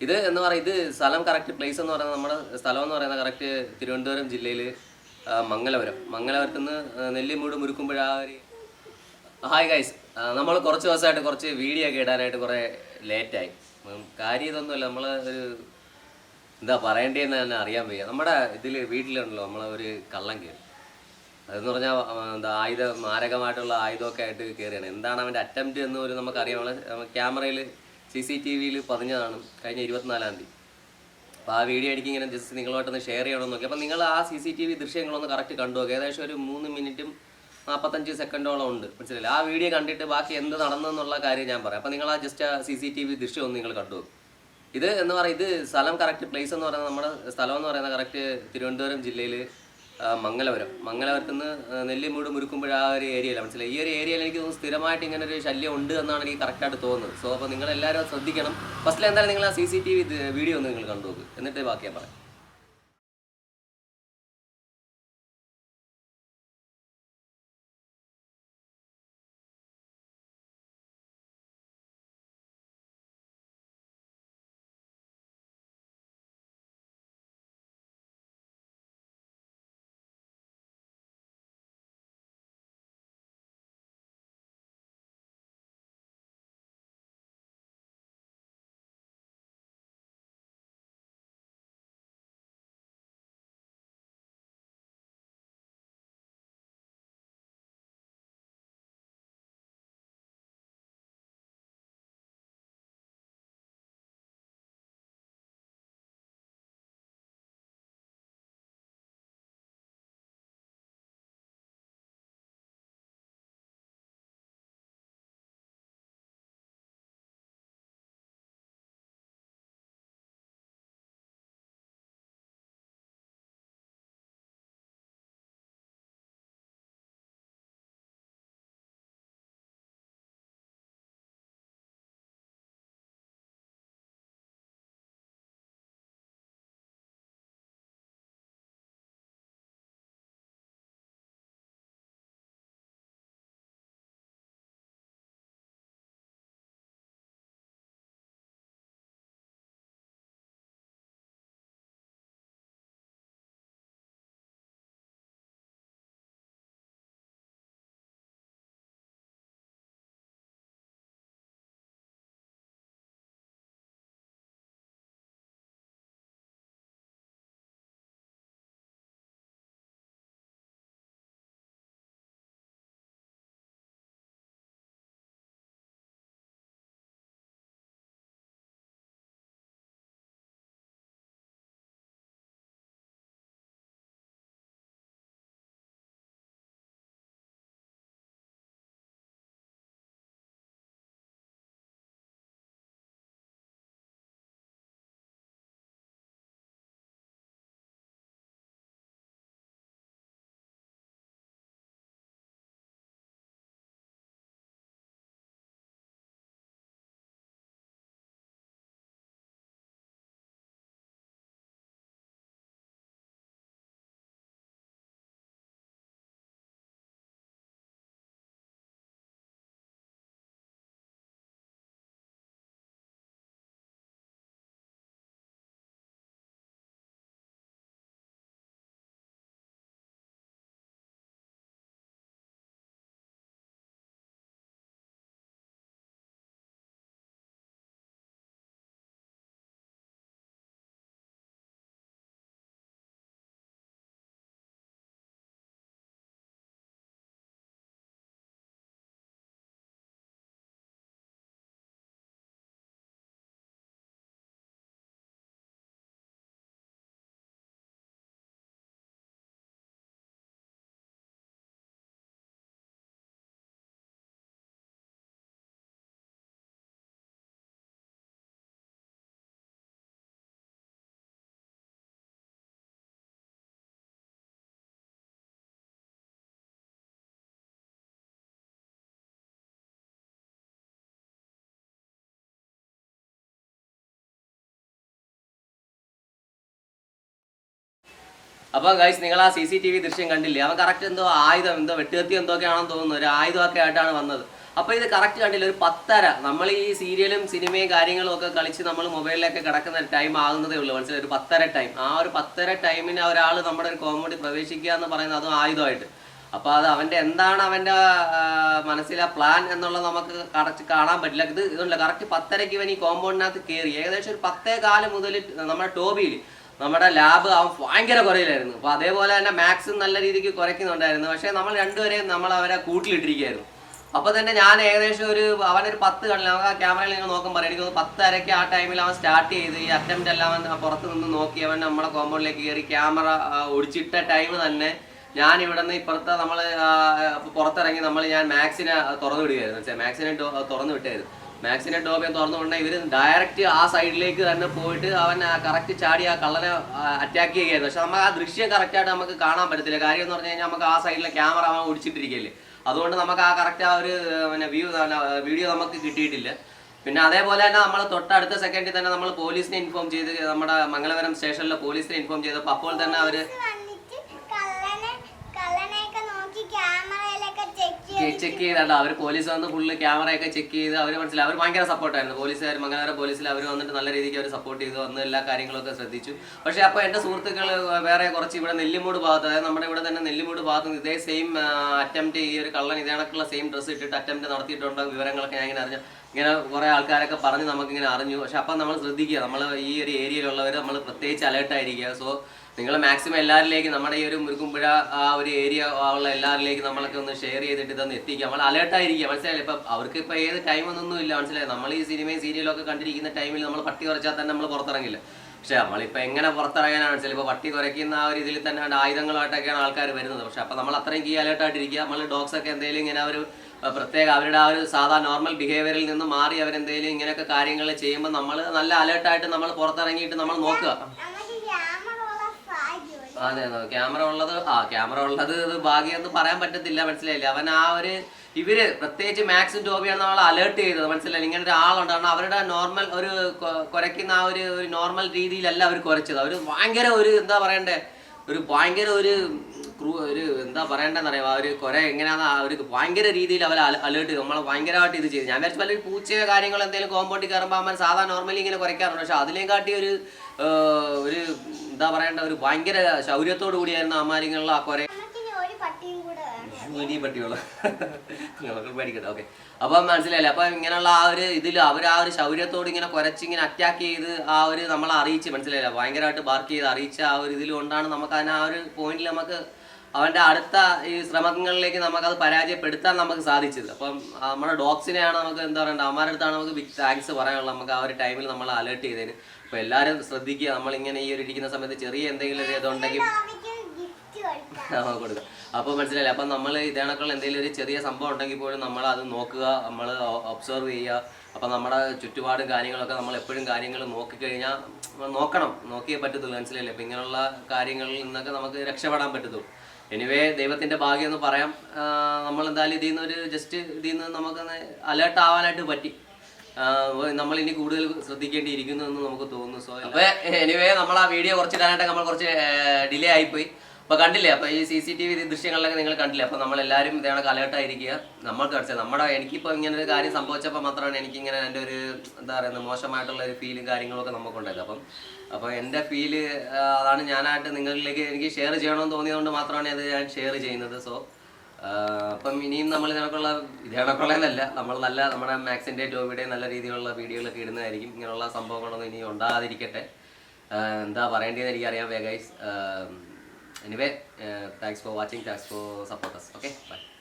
ഇത് എന്ന് പറയുന്നത് ഇത് സ്ഥലം കറക്റ്റ് പ്ലേസ് എന്ന് പറയുന്നത് നമ്മുടെ സ്ഥലം എന്ന് പറയുന്നത് കറക്റ്റ് തിരുവനന്തപുരം ജില്ലയിൽ മംഗലപുരം. മംഗലപുരത്ത് നിന്ന് നെല്ലിമൂട് മുരുക്കുമ്പോഴ ഒരു ഹായ് ഗൈസ് നമ്മൾ കുറച്ച് ദിവസമായിട്ട് കുറച്ച് വീഡിയോ ഒക്കെ ഇടാനായിട്ട് കുറേ ലേറ്റായി കാര്യം ഇതൊന്നുമല്ല. നമ്മൾ ഒരു എന്താ പറയേണ്ടതെന്ന് തന്നെ അറിയാൻ വയ്യ. നമ്മുടെ ഇതിൽ വീട്ടിലുണ്ടല്ലോ നമ്മളെ ഒരു കള്ളം കയറി അതെന്ന് പറഞ്ഞാൽ എന്താ ആയുധ മാരകമായിട്ടുള്ള ആയുധമൊക്കെ ആയിട്ട് കയറിയാണ് എന്താണ് അവന്റെ അറ്റംപ്റ്റ് എന്ന് പോലും നമുക്കറിയാം. നമ്മളെ ക്യാമറയിൽ സി സി ടി വിയിൽ പതിഞ്ഞതാണ് കഴിഞ്ഞ ഇരുപത്തിനാലാം തീയതി. അപ്പോൾ ആ വീഡിയോ എനിക്ക് ഇങ്ങനെ ജസ്റ്റ് നിങ്ങളുമായിട്ടൊന്ന് ഷെയർ ചെയ്യണമെന്ന് നോക്കി. അപ്പോൾ നിങ്ങൾ ആ സി സി ടി വി ദൃശ്യങ്ങളൊന്ന് കറക്റ്റ് കണ്ടു നോക്കുക ഏകദേശം ഒരു മൂന്ന് മിനിറ്റും നാൽപ്പത്തഞ്ച് സെക്കൻഡോളം ഉണ്ട്. മനസ്സിലായില്ല? ആ വീഡിയോ കണ്ടിട്ട് ബാക്കി എന്ത് നടന്നെന്നുള്ള കാര്യം ഞാൻ പറയാം. അപ്പോൾ നിങ്ങൾ ആ ജസ്റ്റ് ആ സി സി ടി വി ദൃശ്യം ഒന്ന് നിങ്ങൾ കണ്ടു. ഇത് എന്ന് പറയുന്നത് ഇത് സ്ഥലം കറക്റ്റ് പ്ലേസ് എന്ന് പറയുന്നത് നമ്മുടെ സ്ഥലം എന്ന് പറയുന്നത് കറക്റ്റ് തിരുവനന്തപുരം ജില്ലയിൽ മംഗലപുരം. മംഗലപുരത്ത് നിന്ന് നെല്ലിമൂട് മുരുക്കുമ്പോഴ ആ ഒരു ഏരിയയിലാണ് മനസ്സിലായി ഈ ഒരു ഏരിയയിൽ എനിക്ക് തോന്നുന്നു സ്ഥിരമായിട്ട് ഇങ്ങനെ ഒരു ശല്യം ഉണ്ട് എന്നാണ് എനിക്ക് കറക്റ്റായിട്ട് തോന്നുന്നത്. സോ അപ്പോൾ നിങ്ങൾ എല്ലാവരും ശ്രദ്ധിക്കണം. ഫസ്റ്റിൽ എന്തായാലും നിങ്ങൾ ആ C C T V video ഒന്ന് നിങ്ങൾ കണ്ടു നോക്ക്. എന്നിട്ട് ബാക്കി ഞാൻ പറയാം. അപ്പൊ ഗൈസ് നിങ്ങൾ ആ സി സി ടി വി ദൃശ്യം കണ്ടില്ലേ? അവൻ കറക്റ്റ് എന്തോ ആയുധം എന്തോ വെട്ടുകത്തി എന്തൊക്കെയാണെന്ന് തോന്നുന്നു. ഒരു ആയുധമൊക്കെ ആയിട്ടാണ് വന്നത്. അപ്പോൾ ഇത് കറക്റ്റ് കണ്ടില്ല? ഒരു പത്തര. നമ്മൾ ഈ സീരിയലും സിനിമയും കാര്യങ്ങളും ഒക്കെ കളിച്ച് നമ്മൾ മൊബൈലിലൊക്കെ കിടക്കുന്ന ടൈം ആകുന്നതേ ഉള്ളൂ. മനസ്സിലായി? ഒരു പത്തര ടൈം ആ ഒരു പത്തര ടൈമിന് ഒരാൾ നമ്മുടെ ഒരു കോമഡി പ്രവേശിക്കുക എന്ന് പറയുന്നത് അതും ആയുധമായിട്ട്. അപ്പോൾ അത് അവന്റെ എന്താണ് അവന്റെ മനസ്സിലെ പ്ലാൻ എന്നുള്ളത് നമുക്ക് കറക്റ്റ് കാണാൻ പറ്റില്ല. ഇത് ഇതുണ്ട് കറക്റ്റ് പത്തരയ്ക്ക് ഇവൻ ഈ കോമ്പൗണ്ടിനകത്ത് കയറി ഏകദേശം ഒരു പത്തേ കാലം മുതൽ നമ്മുടെ ടോബിയിൽ നമ്മുടെ ലാബ് അവൻ ഭയങ്കര കുറയിലായിരുന്നു. അപ്പോൾ അതേപോലെ തന്നെ മാത്സും നല്ല രീതിക്ക് കുറയ്ക്കുന്നുണ്ടായിരുന്നു. പക്ഷേ നമ്മൾ രണ്ടുപേരെയും നമ്മൾ അവരെ കൂട്ടിലിട്ടിരിക്കുകയായിരുന്നു. അപ്പോൾ തന്നെ ഞാൻ ഏകദേശം ഒരു അവനൊരു പത്ത് കണ്ടില്ല. നമുക്ക് ആ ക്യാമറയിൽ നിങ്ങൾ നോക്കുമ്പോൾ എനിക്ക് തോന്നുന്നു പത്തരയ്ക്ക് ആ ടൈമിൽ അവൻ സ്റ്റാർട്ട് ചെയ്ത് ഈ അറ്റംപ്റ്റ് എല്ലാം അവൻ പുറത്ത് നിന്ന് നോക്കി അവൻ നമ്മളെ കോമ്പൗണ്ടിലേക്ക് കയറി ക്യാമറ ഒടിച്ചിട്ട ടൈം തന്നെ ഞാൻ ഇവിടെ നിന്ന് ഇപ്പുറത്തെ നമ്മൾ പുറത്തിറങ്ങി നമ്മൾ ഞാൻ മാക്സിനെ തുറന്നു വിടുകയായിരുന്നു. മാത്സിനെ തുറന്നു വിട്ടായിരുന്നു. മാക്സിനെ ഡോബിയെ തുറന്നു വിടണ ഇവർ ഡയറക്റ്റ് ആ സൈഡിലേക്ക് തന്നെ പോയിട്ട് അവൻ കറക്റ്റ് ചാടി ആ കള്ളനെ അറ്റാക്ക് ചെയ്യുകയായിരുന്നു. പക്ഷെ നമുക്ക് ആ ദൃശ്യം കറക്റ്റായിട്ട് നമുക്ക് കാണാൻ പറ്റത്തില്ല. കാര്യം എന്ന് പറഞ്ഞു കഴിഞ്ഞാൽ നമുക്ക് ആ സൈഡിലെ ക്യാമറ അവൻ ഒടിച്ചിട്ടിരിക്കുകയല്ലേ. അതുകൊണ്ട് നമുക്ക് ആ കറക്റ്റ് ആ ഒരു പിന്നെ വ്യൂ വീഡിയോ നമുക്ക് കിട്ടിയിട്ടില്ല. പിന്നെ അതേപോലെ തന്നെ നമ്മൾ തൊട്ടടുത്ത സെക്കൻഡിൽ തന്നെ നമ്മൾ പോലീസിനെ ഇൻഫോം ചെയ്ത് നമ്മുടെ മംഗളവരം സ്റ്റേഷനിലെ പോലീസിനെ ഇൻഫോം ചെയ്തപ്പോൾ അപ്പോൾ തന്നെ അവർ വന്നിട്ട് കള്ളനെ കള്ളനെയൊക്കെ നോക്കി ക്യാമറയിലൊക്കെ ചെക്ക് ചെയ്ത് ചെക്ക് ചെയ്താണ്ട് അവർ പോലീസ് വന്ന് ഫുള്ള് ക്യാമറയൊക്കെ ചെക്ക് ചെയ്ത് അവർ മനസ്സിലായി. അവർ ഭയങ്കര സപ്പോർട്ടായിരുന്നു പോലീസുകാർ മംഗലപുരം പോലീസിൽ അവർ വന്നിട്ട് നല്ല രീതിക്ക് അവർ സപ്പോർട്ട് ചെയ്തു. വന്ന് എല്ലാ കാര്യങ്ങളൊക്കെ ശ്രദ്ധിച്ചു. പക്ഷേ അപ്പോൾ എന്റെ സുഹൃത്തുക്കൾ വേറെ കുറച്ച് ഇവിടെ നെല്ലിമൂട് ഭാഗത്ത് അതായത് നമ്മുടെ ഇവിടെ തന്നെ നെല്ലിമൂട് ഭാഗത്ത് നിന്ന് ഇതേ സെയിം അറ്റംപ്റ്റ് ഈ ഒരു കള്ളൻ ഇതേ കണക്കുള്ള സെയിം ഡ്രസ്സ് ഇട്ടിട്ട് അറ്റംപ്റ്റ് നടത്തിയിട്ടുണ്ട് വിവരങ്ങളൊക്കെ ഞാൻ ഇങ്ങനെ അറിഞ്ഞു. ഇങ്ങനെ കുറേ ആൾക്കാരൊക്കെ പറഞ്ഞ് നമുക്കിങ്ങനെ അറിഞ്ഞു. പക്ഷെ അപ്പം നമ്മൾ ശ്രദ്ധിക്കുക. നമ്മൾ ഈ ഒരു ഏരിയയിലുള്ളവർ നമ്മൾ പ്രത്യേകിച്ച് അലേർട്ടായിരിക്കുക സോ നിങ്ങൾ മാക്സിമം എല്ലാവരിലേക്കും നമ്മുടെ ഈ ഒരു മുരുകുമ്പുഴ ആ ഒരു ഏരിയ ഉള്ള എല്ലാവരിലേക്കും നമ്മളൊക്കെ ഒന്ന് ഷെയർ ചെയ്തിട്ട് ഇതൊന്ന് എത്തിക്കുക നമ്മൾ അലേർട്ടായിരിക്കുക മനസ്സിലായി ഇപ്പം അവർക്ക് ഇപ്പം ഏത് ടൈം ഒന്നും ഇല്ല മനസ്സിലായി? നമ്മൾ ഈ സിനിമയും സീരിയലൊക്കെ കണ്ടിരിക്കുന്ന ടൈമിൽ നമ്മൾ പട്ടി കുറച്ചാൽ തന്നെ നമ്മൾ പുറത്തിറങ്ങില്ല. പക്ഷെ നമ്മളിപ്പോൾ എങ്ങനെ പുറത്തിറങ്ങാനാണ് ചിലപ്പോൾ പട്ടി കുറയ്ക്കുന്ന ആ ഒരു ഇതിൽ തന്നെ ആയുധങ്ങളായിട്ടൊക്കെയാണ് ആൾക്കാർ വരുന്നത്. പക്ഷെ അപ്പോൾ നമ്മൾ അത്രയും കീ അലേർട്ടായിട്ടിരിക്കുക നമ്മൾ ഡോഗ്സൊക്കെ എന്തെങ്കിലും ഇങ്ങനെ ഒരു പ്രത്യേക അവരുടെ ആ ഒരു സാധാ നോർമൽ ബിഹേവിയറിൽ നിന്ന് മാറി അവരെന്തെങ്കിലും ഇങ്ങനെയൊക്കെ കാര്യങ്ങൾ ചെയ്യുമ്പോൾ നമ്മൾ നല്ല അലേർട്ടായിട്ട് നമ്മൾ പുറത്തിറങ്ങിയിട്ട് നമ്മൾ നോക്കുക നമുക്ക് ക്യാമറ ഉള്ള ഭാഗ്യം അതെ അതെ. ക്യാമറ ഉള്ളത് ആ ക്യാമറ ഉള്ളത് ഇത് ഭാഗ്യം എന്ന് പറയാൻ പറ്റത്തില്ല മനസ്സിലായില്ല? അവൻ ആ ഒരു ഇവർ പ്രത്യേകിച്ച് മാക്സും ടോബിയാണ് നമ്മൾ അലേർട്ട് ചെയ്തത് മനസ്സിലായില്ല? ഇങ്ങനെ ഒരു ആളുണ്ട് കാരണം അവരുടെ നോർമൽ ഒരു കുറയ്ക്കുന്ന ആ ഒരു ഒരു നോർമൽ രീതിയിലല്ല അവർ കുരച്ചത് അവർ ഭയങ്കര ഒരു എന്താ പറയണ്ടേ? ഒരു ഭയങ്കര ഒരു ക്രൂ ഒരു എന്താ പറയണ്ടെന്ന് അറിയാം ആ ഒരു കുര എങ്ങനെയാണെന്ന് ആ ഒരു ഭയങ്കര രീതിയിൽ അവർ അലേർട്ട് ചെയ്തു. നമ്മളെ ഭയങ്കരമായിട്ട് ഇത് ചെയ്തു. ഞാൻ വിചാരിച്ചു വല്ല പൂച്ചയോ കാര്യങ്ങൾ എന്തെങ്കിലും കോമ്പൗണ്ടിൽ കയറുമ്പോൾ അവൻ സാധാരണ നോർമലി ഇങ്ങനെ കുറയ്ക്കാറുണ്ട് പക്ഷെ അതിലേയും കാട്ടി ഒരു ഒരു എന്താ പറയണ്ട ഒരു ഭയങ്കര ശൗര്യത്തോടു കൂടിയായിരുന്നു അമ്മാരിങ്ങളിൽ ആ കുര. വേണം. വലിയ പട്ടിയുള്ള. നമുക്ക് പേടിക്കട്ടെ ഓക്കെ അപ്പം മനസ്സിലായില്ലേ? അപ്പം ഇങ്ങനെയുള്ള ആ ഒരു ഇതിൽ അവർ ആ ഒരു ശൗര്യത്തോട് ഇങ്ങനെ കുറച്ച് ഇങ്ങനെ അറ്റാക്ക് ചെയ്ത് ആ ഒരു നമ്മളെ അറിയിച്ച് മനസ്സിലായില്ല? ഭയങ്കരമായിട്ട് ബാർക്ക് ചെയ്ത് അറിയിച്ച ആ ഒരു ഇതിൽ കൊണ്ടാണ് നമുക്ക് അതിന് ആ ഒരു പോയിന്റിൽ നമുക്ക് അവന്റെ അടുത്ത ഈ ശ്രമങ്ങളിലേക്ക് അത് പരാജയപ്പെടുത്താൻ നമുക്ക് സാധിച്ചത്. അപ്പം നമ്മുടെ ഡോഗ്സിനെയാണ് നമുക്ക് എന്താ പറയണ്ടത് അമ്മാരുടെ അടുത്താണ് നമുക്ക് ബിഗ് താങ്ക്സ് പറയാനുള്ളത്. നമുക്ക് ആ ഒരു ടൈമിൽ നമ്മൾ അലേർട്ട് ചെയ്തതിന് അപ്പോൾ എല്ലാവരും ശ്രദ്ധിക്കുക നമ്മളിങ്ങനെ ഈ ഒരു ഇരിക്കുന്ന സമയത്ത് ചെറിയ എന്തെങ്കിലും ഒരു ഇതുണ്ടെങ്കിൽ കൊടുക്കാം. അപ്പോൾ മനസ്സിലായില്ലേ? അപ്പം നമ്മൾ ഇതേണക്കുള്ള എന്തെങ്കിലും ഒരു ചെറിയ സംഭവം ഉണ്ടെങ്കിൽ പോലും നമ്മൾ അത് നോക്കുക നമ്മൾ ഒബ്സർവ് ചെയ്യുക. അപ്പം നമ്മുടെ ചുറ്റുപാടും കാര്യങ്ങളൊക്കെ നമ്മൾ എപ്പോഴും കാര്യങ്ങൾ നോക്കിക്കഴിഞ്ഞാൽ നോക്കണം. നോക്കിയേ പറ്റത്തുള്ളൂ. മനസ്സിലായില്ലേ? അപ്പം ഇങ്ങനെയുള്ള കാര്യങ്ങളിൽ നിന്നൊക്കെ നമുക്ക് രക്ഷപ്പെടാൻ പറ്റത്തുള്ളൂ. എനിവേ ദൈവത്തിന്റെ ഭാഗ്യം എന്ന് പറയാം. നമ്മൾ എന്തായാലും ഇതിൽ നിന്ന് ഒരു ജസ്റ്റ് ഇതിൽ നിന്ന് നമുക്കൊന്ന് അലേർട്ട് ആവാനായിട്ട് പറ്റി. നമ്മൾ ഇനി കൂടുതൽ ശ്രദ്ധിക്കേണ്ടിയിരിക്കുന്നു എന്ന് നമുക്ക് തോന്നുന്നു. സോ അപ്പൊ എനിവേ നമ്മൾ ആ വീഡിയോ കുറച്ച് ഇടാനായിട്ട് നമ്മൾ കുറച്ച് ഡിലേ ആയിപ്പോയി. അപ്പൊ കണ്ടില്ലേ അപ്പൊ ഈ സി സി ടി വി ദൃശ്യങ്ങളിലൊക്കെ നിങ്ങൾ കണ്ടില്ലേ അപ്പൊ നമ്മൾ എല്ലാവരും ഇതേ കണക്ക് അലേർട്ടായിരിക്കുക നമ്മൾക്ക് അടിച്ചത് നമ്മുടെ എനിക്കിപ്പോൾ ഇങ്ങനെ ഒരു കാര്യം സംഭവിച്ചപ്പോൾ മാത്രമാണ് എനിക്കിങ്ങനെ എന്റെ ഒരു എന്താ പറയുന്നത് മോശമായിട്ടുള്ള ഒരു ഫീലും കാര്യങ്ങളൊക്കെ നമുക്കുണ്ടായത്. അപ്പം അപ്പോൾ എന്റെ ഫീൽ അതാണ് ഞാനായിട്ട് നിങ്ങളിലേക്ക് എനിക്ക് ഷെയർ ചെയ്യണമെന്ന് തോന്നിയതുകൊണ്ട് മാത്രമാണ് അത് ഞാൻ ഷെയർ ചെയ്യുന്നത്. സോ അപ്പം ഇനിയും നമ്മൾ ഇതിനൊക്കെയുള്ള ഇതിനൊക്കെയുള്ളതല്ല നമ്മൾ നല്ല നമ്മുടെ മാക്സിന്റെ ടോബിയുടെ നല്ല രീതിയിലുള്ള വീഡിയോകളൊക്കെ ഇടുന്നതായിരിക്കും. ഇങ്ങനെയുള്ള സംഭവങ്ങളൊന്നും ഇനി ഉണ്ടാകാതിരിക്കട്ടെ. എന്താ പറയേണ്ടതെന്ന് എനിക്കറിയാം Anyway, uh, thanks for watching. Thanks for support us. Okay, bye.